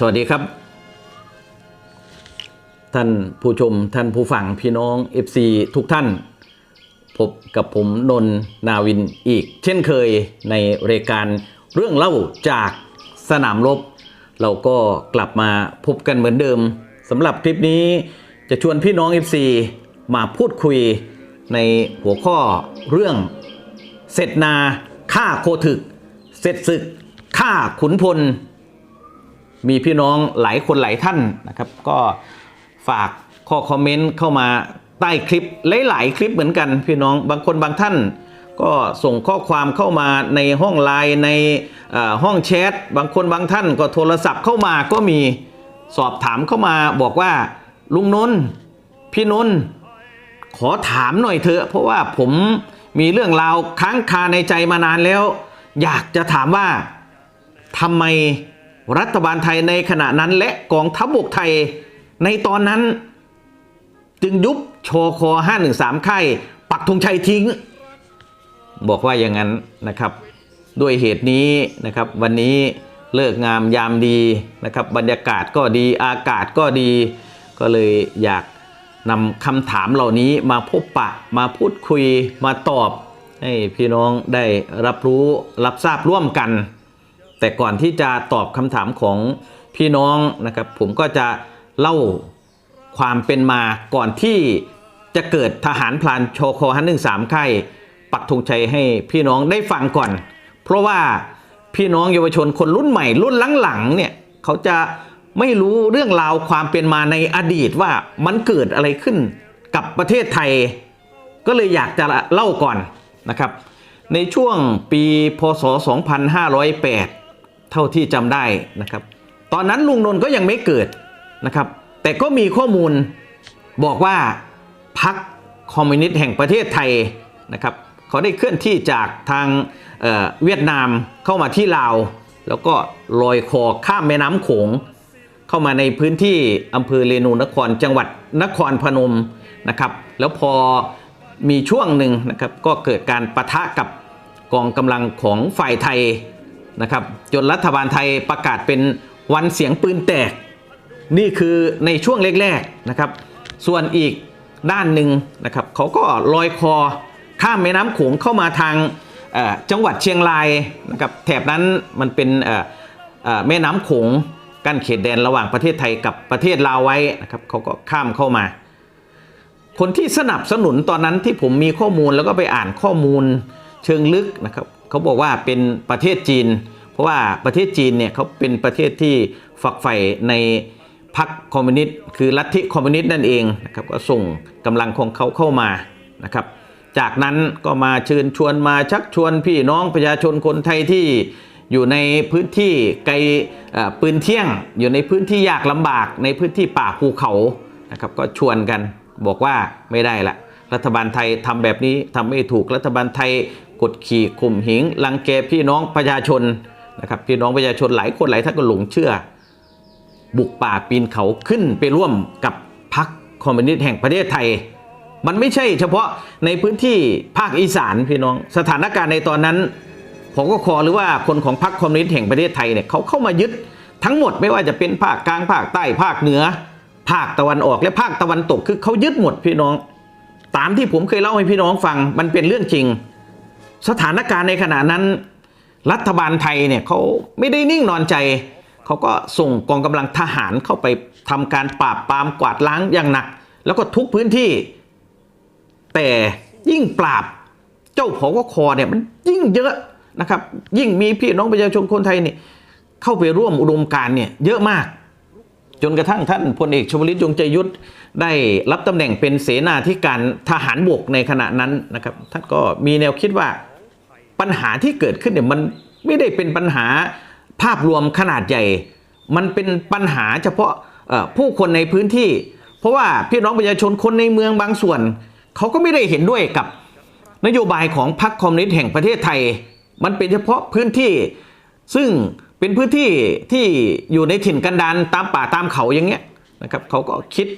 สวัสดีครับ ท่านผู้ชมท่านผู้ฟังพี่น้อง FC ทุกท่าน พบกับผมนนท์นาวินอีก เช่นเคยในรายการเรื่องเล่าจากสนามรบ เราก็กลับมาพบกันเหมือนเดิมสำหรับคลิปนี้จะชวนพี่น้อง FC มาพูดคุยในหัวข้อเรื่องเสร็จนาฆ่าโคถึก เสร็จศึกฆ่าขุนพล มีพี่น้องหลายคนหลายท่านนะครับ ก็ฝากข้อคอมเมนต์เข้ามาใต้คลิปหลายๆคลิปเหมือนกัน พี่น้องบางคนบางท่าน ก็ส่งข้อความเข้ามาในห้องไลน์ในห้องแชทบางคนบางท่านก็โทรศัพท์เข้ามาก็มีสอบถามเข้ามาบอกว่าลุงนนท์พี่นนท์ขอถามหน่อยเถอะ เพราะว่าผมมีเรื่องราวค้างคาในใจมานานแล้ว อยากจะถามว่าทำไม รัฐบาลไทยในขณะนั้นและกองทัพบกไทยในตอนนั้น จึงยุบชคอ513 ค่ายปักธงชัยทิ้ง บอกว่าอย่างนั้นนะครับ ด้วยเหตุนี้นะครับ วันนี้เลิกงามยามดีนะครับ บรรยากาศก็ดีอากาศก็ดี ก็เลยอยากนำคำถามเหล่านี้มาพบปะมาพูดคุยมาตอบ ให้พี่น้องได้รับรู้รับทราบร่วมกัน แต่ก่อนที่จะตอบคำถามของพี่น้องนะครับ ผมก็จะเล่าความเป็นมาก่อนที่จะเกิดทหารพลานโชโคฮันหนึ่งสามค่ายปักธงชัยให้พี่น้องได้ฟังก่อน เพราะว่าพี่น้องเยาวชนคนรุ่นใหม่รุ่นหลังๆเนี่ยเขาจะไม่รู้เรื่องราวความเป็นมาในอดีตว่ามันเกิดอะไรขึ้นกับประเทศไทย ก็เลยอยากจะเล่าก่อนนะครับ ในช่วงปีพศ 2508 เท่าที่จำได้นะครับ ตอนนั้นลุงนนท์ก็ยังไม่เกิดนะครับ แต่ก็มีข้อมูลบอกว่าพรรคคอมมิวนิสต์แห่งประเทศไทยนะครับเขาได้เคลื่อนที่จากทางเเวียดนามเข้ามาที่ลาว แล้วก็ลอยคอข้ามแม่น้ำโขง เข้ามาในพื้นที่อำเภอเรนูนครจังหวัดนครพนมนะครับ แล้วพอมีช่วงหนึ่งนะครับก็เกิดการปะทะกับกองกำลังของฝ่ายไทย นะครับจนรัฐบาลไทยประกาศเป็นวันเสียงปืนแตก นี่คือในช่วงแรกๆนะครับ ส่วนอีกด้านหนึ่งนะครับเขาก็ลอยคอข้ามแม่น้ำโขงเข้ามาทางจังหวัดเชียงรายนะครับแถบนั้นมันเป็นแม่น้ำโขงกั้นเขตแดนระหว่างประเทศไทยกับประเทศลาวไว้นะครับเขาก็ข้ามเข้ามา คนที่สนับสนุนตอนนั้นที่ผมมีข้อมูลแล้วก็ไปอ่านข้อมูลเชิงลึกนะครับ เขาบอกว่าเป็นประเทศจีน เพราะว่าประเทศจีนเนี่ยเขาเป็นประเทศที่ฝักใฝ่ในพรรคคอมมิวนิสต์คือลัทธิคอมมิวนิสต์นั่นเองนะครับก็ส่งกำลังของเขาเข้ามานะครับ จากนั้นก็มาเชิญชวนมาชักชวนพี่น้องประชาชนคนไทยที่อยู่ในพื้นที่ไกลปืนเที่ยง อยู่ในพื้นที่ยากลำบากในพื้นที่ป่าภูเขานะครับก็ชวนกันบอกว่าไม่ได้ละรัฐบาลไทยทำแบบนี้ทำไม่ถูกรัฐบาลไทย กดขี่ข่มเหงรังแกพี่น้องประชาชนนะครับพี่น้องประชาชนหลายคนหลายท่านก็หลงเชื่อ บุกป่าปีนเขาขึ้นไปร่วมกับพรรคคอมมิวนิสต์แห่งประเทศไทย มันไม่ใช่เฉพาะในพื้นที่ภาคอีสานพี่น้องสถานการณ์ในตอนนั้นผมก็คอหรือว่าคนของพรรคคอมมิวนิสต์แห่งประเทศไทยเนี่ยเขาเข้ามายึดทั้งหมดไม่ว่าจะเป็นภาคกลางภาคใต้ภาคเหนือ ภาคตะวันออกและภาคตะวันตกคือเขายึดหมดพี่น้อง ตามที่ผมเคยเล่าให้พี่น้องฟังมันเป็นเรื่องจริง สถานการณ์ในขณะนั้น รัฐบาลไทยเนี่ยเขาไม่ได้นิ่งนอนใจ เขาก็ส่งกองกำลังทหารเข้าไปทำการปราบปรามกวาดล้างอย่างหนัก แล้วก็ทุกพื้นที่ แต่ยิ่งปราบเจ้าผอกคอเนี่ยมันยิ่งเยอะนะครับ ยิ่งมีพี่น้องประชาชนคนไทยเนี่ยเข้าไปร่วมอุดมการเนี่ยเยอะมาก จนกระทั่งท่านพลเอกชวลิตยงใจยุทธได้รับตำแหน่งเป็นเสนาธิการทหารบกในขณะนั้นนะครับ ท่านก็มีแนวคิดว่า ปัญหาที่เกิดขึ้นเนี่ยมันไม่ได้เป็นปัญหาภาพรวมขนาดใหญ่ มันเป็นปัญหาเฉพาะผู้คนในพื้นที่ เพราะว่าพี่น้องประชาชนคนในเมืองบางส่วน เขาก็ไม่ได้เห็นด้วยกับนโยบายของพรรคคอมมิวนิสต์แห่งประเทศไทย มันเป็นเฉพาะพื้นที่ ซึ่งเป็นพื้นที่ที่อยู่ในถิ่นกันดารตามป่าตามเขาอย่างเงี้ยนะครับเขาก็คิด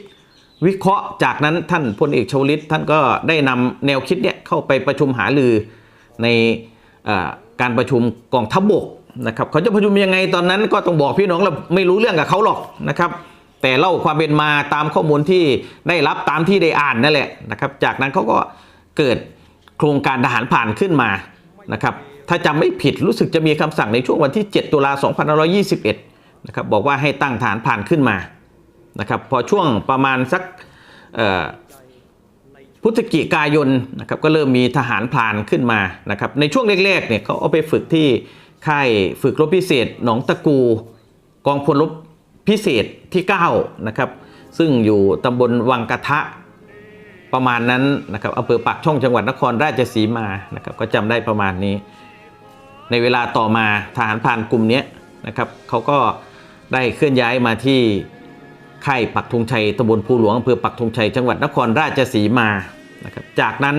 วิเคราะห์จากนั้นท่านพลเอกชวลิตท่านก็ได้นำแนวคิดเนี่ยเข้าไปประชุมหารือใน การประชุมกองทัพบกนะครับเขาจะประชุมยังไงตอนนั้นก็ต้องบอกพี่น้องเราไม่รู้เรื่องกับเขาหรอกนะครับแต่เล่าความเป็นมาตามข้อมูลที่ได้รับตามที่ได้อ่านนั่นแหละนะครับจากนั้นเขาก็เกิดโครงการทหารผ่านขึ้นมานะครับถ้าจำไม่ผิดรู้สึกจะมีคำสั่งในช่วงวันที่ 7 ตุลา2521นะครับบอกว่าให้ตั้งฐานผ่านขึ้นมานะครับพอช่วงประมาณสัก พฤศจิกายนนะครับก็เริ่มมีทหารพรานขึ้นมานะครับในช่วงแรกๆเนี่ยเขาเอาไปฝึกที่ค่ายฝึกรบพิเศษหนองตะกูกองพลรบพิเศษที่9นะครับซึ่งอยู่ตำบลวังกะทะประมาณนั้นนะครับอำเภอปากช่องจังหวัดนครราชสีมานะครับก็จำได้ประมาณนี้ ในเวลาต่อมาทหารพรานกลุ่มนี้นะครับเขาก็ได้เคลื่อนย้ายมาที่ ค่ายปักธงชัยตำบลภูหลวงอำเภอปักธงชัยจังหวัดนครราชสีมานะครับจากนั้น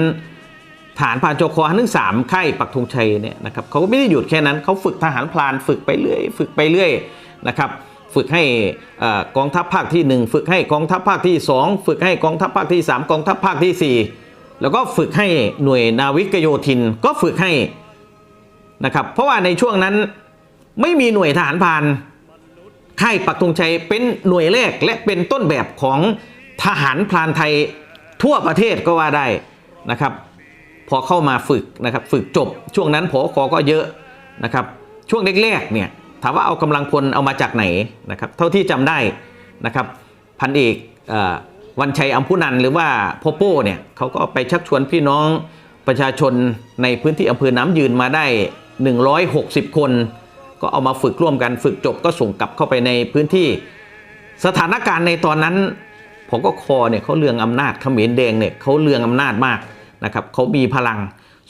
ฐานพานโจคอทั้งสามค่ายปักธงชัยเนี่ยนะครับเขาก็ไม่ได้หยุดแค่นั้นเขาฝึกทหารพรานฝึกไปเรื่อยฝึกไปเรื่อยนะครับฝึกให้กองทัพภาคที่ 1 ฝึกให้กองทัพภาคที่ 2 ฝึกให้กองทัพภาคที่ 3 กองทัพภาคทีสี่4 แล้วก็ฝึกให้หน่วยนาวิกโยธินก็ฝึกให้นะครับเพราะว่าในช่วงนั้นไม่มีหน่วยทหารพราน ค่ายปักธงชัยเป็นหน่วยแรกและเป็นต้นแบบของทหารพรานไทยทั่วประเทศก็ว่าได้นะครับ พอเข้ามาฝึกนะครับฝึกจบ ช่วงนั้นผอคอก็เยอะนะครับ ช่วงแรกๆเนี่ยถามว่าเอากำลังพลเอามาจากไหนนะครับ เท่าที่จำได้นะครับ พันเอกอวันชัยอัมพุนันหรือว่าพ่อโป้เนี่ยเขาก็ไปชักชวนพี่น้องประชาชนในพื้นที่อำเภอน้ำยืนมาได้ 160 คน ก็เอามาฝึกร่วมกันฝึกจบก็ส่งกลับเข้าไปในพื้นที่ สถานการณ์ในตอนนั้นผมก็คอเนี่ยเขาเรืองอำนาจเขมรแดงเนี่ยเขาเรืองอำนาจมากนะครับเขามีพลัง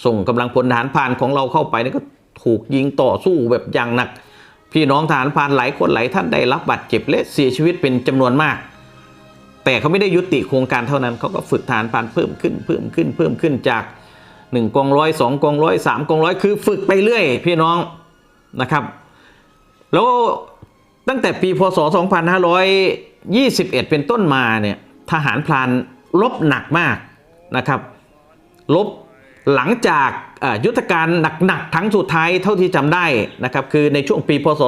ส่งกำลังพลทหารพรานของเราเข้าไปเนี่ยก็ถูกยิงต่อสู้แบบอย่างหนัก พี่น้องทหารพรานหลายคนหลายท่านได้รับบาดเจ็บและเสียชีวิตเป็นจำนวนมาก แต่เขาไม่ได้ยุติโครงการเท่านั้นเขาก็ฝึกทหารพรานเพิ่มขึ้นเพิ่มขึ้นเพิ่มขึ้นจาก1กองร้อยสองกองร้อยสามกองร้อยคือฝึกไปเรื่อย พี่น้องนะครับ แล้วตั้งแต่ปีพศ 2521 เป็นต้นมาเนี่ยทหารพรานลบหนักมากนะครับลบหลังจากยุทธการหนักๆทั้งสุดท้ายเท่าที่จำได้นะครับคือในช่วงปีพศ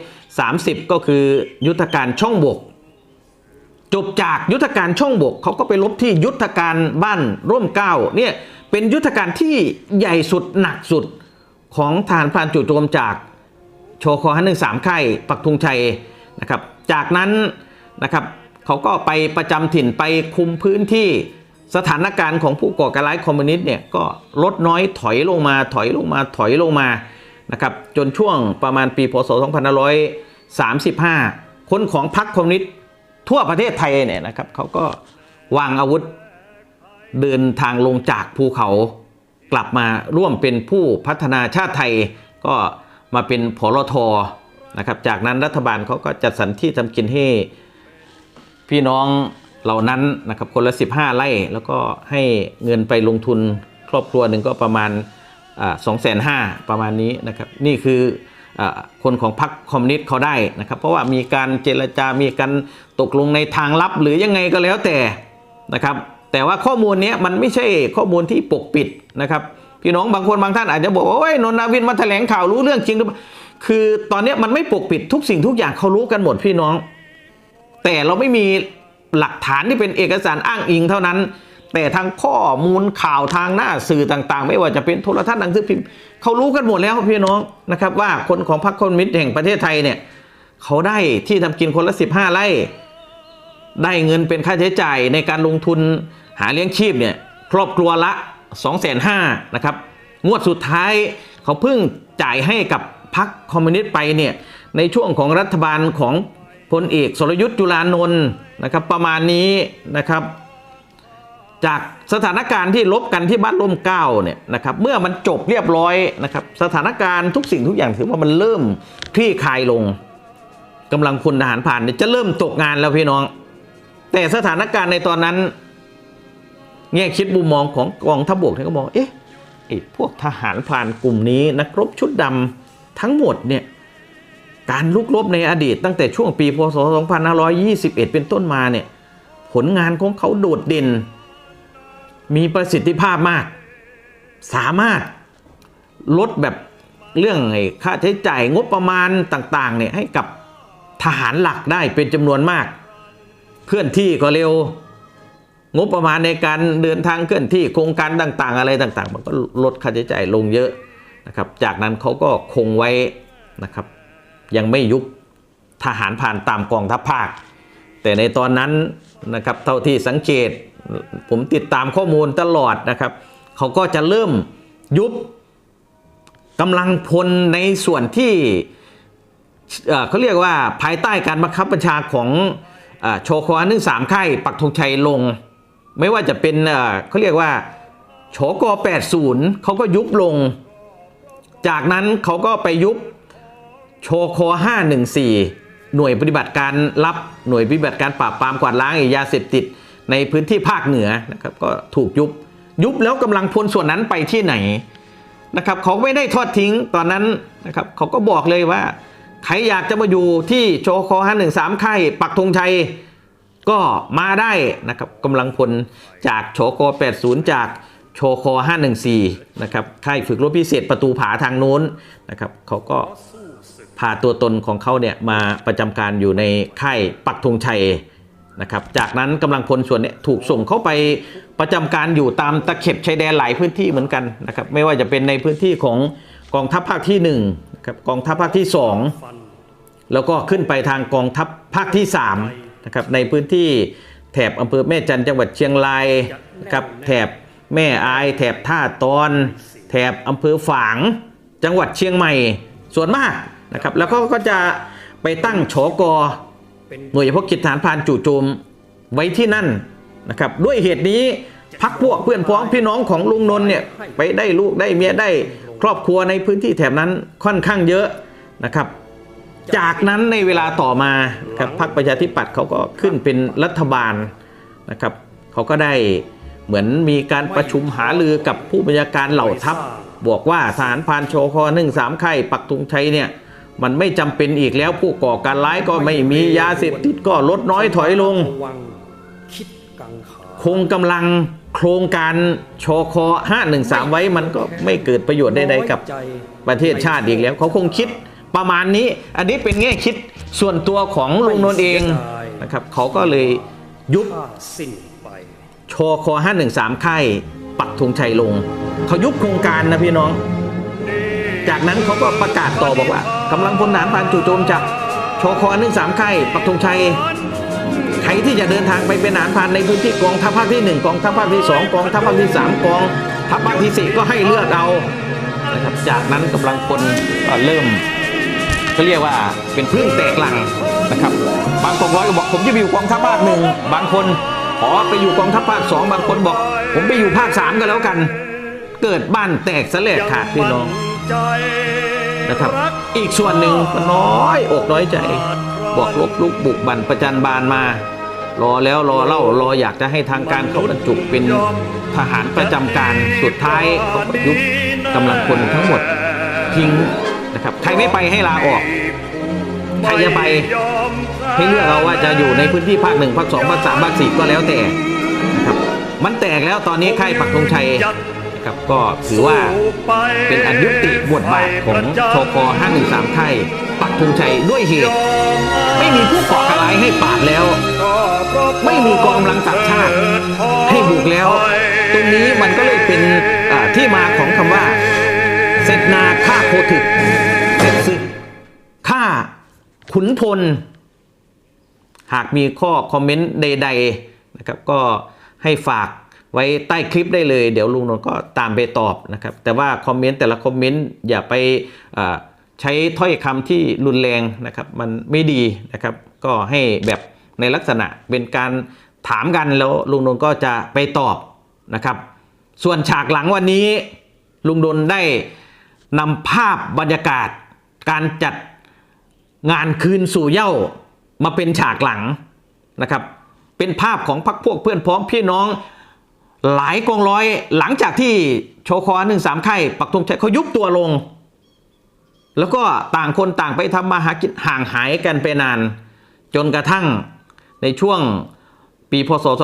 2530 ก็คือยุทธการช่องบก จบจากยุทธการช่องบกเขาก็ไปลบที่ยุทธการบ้านร่วมเก้าเนี่ยเป็นยุทธการที่ใหญ่สุดหนักสุดของทหารพรานจู่โจมจาก โชคอฮันหนึ่งสามค่ายปักธงชัยนะครับ จากนั้นนะครับเขาก็ไปประจำถิ่นไปคุมพื้นที่สถานการณ์ของผู้ก่อการร้ายคอมมิวนิสต์เนี่ยก็ลดน้อยถอยลงมาถอยลงมาถอยลงมานะครับจนช่วงประมาณปีพศ 2535 คนของพรรคคอมมิวนิสต์ทั่วประเทศไทยเนี่ยนะครับเขาก็วางอาวุธเดินทางลงจากภูเขากลับมาร่วมเป็นผู้พัฒนาชาติไทยก็ มาเป็นพลทนะครับ จากนั้นรัฐบาลเขาก็จัดสรรที่ทำกินให้พี่น้องเหล่านั้นนะครับคนละ 15 ไร่ แล้วก็ให้เงินไปลงทุนครอบครัวหนึ่งก็ประมาณสองแสนห้าประมาณนี้นะครับ นี่คืออคนของพรรคคอมมิวนิสต์เขาได้นะครับ เพราะว่ามีการเจรจามีการตกลงในทางลับหรือยังไงก็แล้วแต่นะครับ แต่ว่าข้อมูลนี้มันไม่ใช่ข้อมูลที่ปกปิดนะครับ พี่น้องบางคนบางท่านอาจจะบอกว่าโอ้ยนนนาวินมาแถลงข่าวรู้เรื่องจริงหรือเปล่าคือตอนนี้มันไม่ปกปิดทุกสิ่งทุกอย่างเขารู้กันหมดพี่น้อง แต่เราไม่มีหลักฐานที่เป็นเอกสารอ้างอิงเท่านั้น แต่ทางข้อมูลข่าวทางหน้าสื่อต่างๆ ไม่ว่าจะเป็นโทรทัศน์หนังสือพิมพ์เขารู้กันหมดแล้วพี่น้องนะครับว่าคนของพรรคคอมมิวนิสต์แห่งประเทศไทยเนี่ยเขาได้ที่ทำกินคนละ 15 ไร่ ได้เงินเป็นค่าใช้จ่ายในการลงทุนหาเลี้ยงชีพเนี่ยครอบครัวละ 2 5 0 0 0นะครับงวดสุดท้ายเขาเพิ่งจ่ายให้กับพรรคคอมมิวนิสต์ไปเนี่ยในช่วงของรัฐบาลของพลเอกสรยุทธ์จุลานนท์นะครับประมาณนี้นะครับจากสถานการณ์ที่ลบกันที่บ้านร่มเก้าเนี่ยนะครับเมื่อมันจบเรียบร้อยนะครับสถานการณ์ทุกสิ่งทุกอย่างถือว่ามันเริ่มคลี่คลายลงกำลังพลทหารผ่านเนี่ยจะเริ่มตกงานแล้วพี่น้อง แต่สถานการณ์ในตอนนั้น แง่คิดมุมมองของกองทัพบกเนี่ยก็มองเอ๊ะไอ้พวกทหารพรานกลุ่มนี้นักรบชุดดำทั้งหมดเนี่ยการลุกรบในอดีตตั้งแต่ช่วงปีพศ 2521 เป็นต้นมาเนี่ยผลงานของเขาโดดเด่น มีประสิทธิภาพมาก สามารถลดแบบเรื่องไอ้ค่าใช้จ่ายงบประมาณต่างๆเนี่ยให้กับทหารหลักได้เป็นจำนวนมาก เคลื่อนที่ก็เร็ว งบประมาณในการเดินทางเคลื่อนที่โครงการต่างๆ อะไรต่างๆ มันก็ลดค่าใช้จ่ายลงเยอะนะครับ จากนั้นเขาก็คงไว้นะครับ ยังไม่ยุบทหารผ่านตามกองทัพภาค แต่ในตอนนั้นนะครับเท่าที่สังเกตผมติดตามข้อมูลตลอดนะครับเขาก็จะเริ่มยุบกำลังพลในส่วนที่เเขาเรียกว่าภายใต้การบังคับบัญชาของอโชคอหนึ่งสามค่ายปักธงชัยลง ไม่ว่าจะเป็นเขาเรียกว่าโฉก80เขาก็ยุบลง จากนั้นเขาก็ไปยุบโชค514 หน่วยปฏิบัติการรับหน่วยปฏิบัติการปราบปรามกวาดล้างยาเสพติดในพื้นที่ภาคเหนือนะครับก็ถูกยุบยุบแล้วกำลังพลส่วนนั้นไปที่ไหนนะครับเขาไม่ได้ทอดทิ้งตอนนั้นนะครับเขาก็บอกเลยว่า ใครอยากจะมาอยู่ที่โชค513 ค่ายปักธงชัย ก็มาได้นะครับกำลังพลจากโชค80 จากโชค514 นะครับค่ายฝึกรบพิเศษประตูผาทางโน้นนะครับเขาก็พาตัวตนของเขาเนี่ยมาประจำการอยู่ในค่ายปักธงชัยนะครับจากนั้นกำลังพลส่วนนี้ถูกส่งเข้าไปประจำการอยู่ตามตะเข็บชายแดนหลายพื้นที่เหมือนกันนะครับไม่ว่าจะเป็นในพื้นที่ของกองทัพภาคที่1นะครับกองทัพภาคที่ 2 แล้วก็ขึ้นไปทางกองทัพภาคที่ 3 นะครับในพื้นที่แถบอำเภอแม่จันจังหวัดเชียงรายนะครับแถบแม่อายแถบท่าตอน แถบอำเภอฝางจังหวัดเชียงใหม่ส่วนมากนะครับแล้วก็ก็จะไปตั้งโฉกอหน่วยเฉพาะกิจฐานพานจู่โจมไว้ที่นั่นนะครับด้วยเหตุนี้พักพวกเพื่อนพ้องพี่น้องของลุงนนท์เนี่ยไปได้ลูกได้เมียได้ครอบครัวในพื้นที่แถบนั้นค่อนข้างเยอะนะครับ จากนั้นในเวลาต่อมาครับพรรคประชาธิปัตย์เขาก็ขึ้นเป็นรัฐบาลนะครับเขาก็ได้เหมือนมีการประชุมหารือกับผู้บัญชาการเหล่าทัพบอกว่าทหารพรานโชคอหนึ่งสามไข่ปักธงชัยเนี่ยมันไม่จำเป็นอีกแล้วผู้ก่อการร้ายก็ไม่มียาเสพติดก็ลดน้อยถอยลงระวังคิดกังขาคงกำลังโครงการชอคอ513 ไว้มันก็ไม่เกิดประโยชน์ใดๆกับใจประเทศชาติอีกแล้ว เขาคงคิด ประมาณนี้อันนี้เป็นแง่คิดส่วนตัวของลุงนนท์เองนะครับเขาก็เลยยุบถ้าสิ้นไปชอคอ513 ค่ายปักธงชัยลง เขายุบโครงการนะพี่น้อง จากนั้นเขาก็ประกาศต่อบอกว่ากำลังพลทหารพรานจู่โจมจากชอคอ13 ค่ายปักธงชัยใครที่จะเดินทางไปเป็นทหารพรานในพื้นที่กองทัพภาคที่ 1 กองทัพภาคที่ 2 กองทัพภาคที่ 3 กองทัพภาคที่ 4 ก็ให้เลือกเอานะครับจากนั้นกำลังพลก็เริ่ม เขาเรียกว่าเป็นพึ่งแตกหลังนะครับ บางกองร้อยก็บอกผมจะไปอยู่กองทัพภาคหนึ่งบางคนขอไปอยู่กองทัพภาคสองบางคนบอก ผมไปอยู่ภาคสามก็แล้วกัน เกิดบ้านแตกสะเลดขาดพี่น้องนะครับ อีกส่วนหนึ่งก็น้อยอกน้อยใจ บอกลบลุกบุกบั่นประจันบานมา รอแล้วรอเล่ารออยากจะให้ทางการเขาบรรจุเป็นทหารประจำการสุดท้ายเขายุบกำลังพลทั้งหมดทิ้ง นะครับใครไม่ไปให้ลาออกใครจะไปให้เลือกเอาว่าจะอยู่ในพื้นที่ภาคหนึ่งภาคสองภาคสามภาคสี่ก็แล้วแต่นะครับมันแตกแล้วตอนนี้ค่ายปักธงชัยนะครับก็ถือว่าเป็นอันยุติบทบาทของชก513ค่ายปักธงชัยด้วยเหตุ ไม่มีผู้ก่อการร้ายให้ปาบแล้ว ไม่มีกองกำลังต่างชาติให้บุกแล้ว ตรงนี้มันก็เลยเป็นที่มาของคำว่าเสร็จนาฆ่าโคถึกเสร็จศึกฆ่า ขุนพล หากมีข้อคอมเมนต์ใดๆนะครับก็ให้ฝากไว้ใต้คลิปได้เลย เดี๋ยวลุงนนท์ก็ตามไปตอบนะครับ แต่ว่าคอมเมนต์แต่ละคอมเมนต์อย่าไปใช้ถ้อยคำที่รุนแรงนะครับ มันไม่ดีนะครับ ก็ให้แบบในลักษณะเป็นการถามกันแล้วลุงนนท์ก็จะไปตอบนะครับ ส่วนฉากหลังวันนี้ลุงดนได้นำภาพบรรยากาศ การจัด งานคืนสู่เย้ามาเป็นฉากหลังนะครับ เป็นภาพของพักพวกเพื่อนพ้องพี่น้องหลายกองร้อยหลังจากที่โชคอหนึ่งสามไข่ปักธงชัยเขายุบตัวลง แล้วก็ต่างคนต่างไปทำมาหากินห่างหายกันไปนาน จนกระทั่งในช่วงปีพศ 2552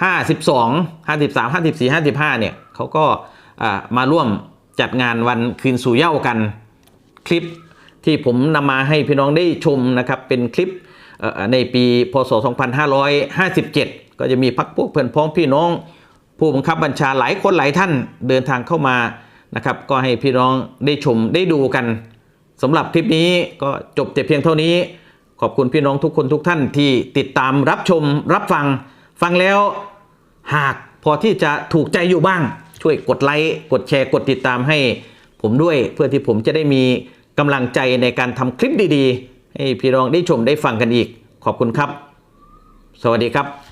53 54 55 เนี่ยเขาก็มาร่วมจัดงานวันคืนสู่เย้ากัน คลิป ที่ผมนำมาให้พี่น้องได้ชมนะครับเป็นคลิปเอ่อในปีพศ 2557 ก็จะมีพักพวกเพื่อนพ้องพี่น้อง ผู้บังคับบัญชาหลายคนหลายท่านเดินทางเข้ามานะครับก็ให้พี่น้องได้ชมได้ดูกันสำหรับคลิปนี้ก็จบแต่เพียงเท่านี้ ขอบคุณพี่น้องทุกคนทุกท่านที่ติดตามรับชมรับฟัง ฟังแล้วหากพอที่จะถูกใจอยู่บ้าง ช่วยกดไลค์กดแชร์กดติดตามให้ผมด้วยเพื่อที่ผมจะได้มี กำลังใจในการทำคลิปดีๆ ให้พี่น้องได้ชมได้ฟังกันอีก ขอบคุณครับ สวัสดีครับ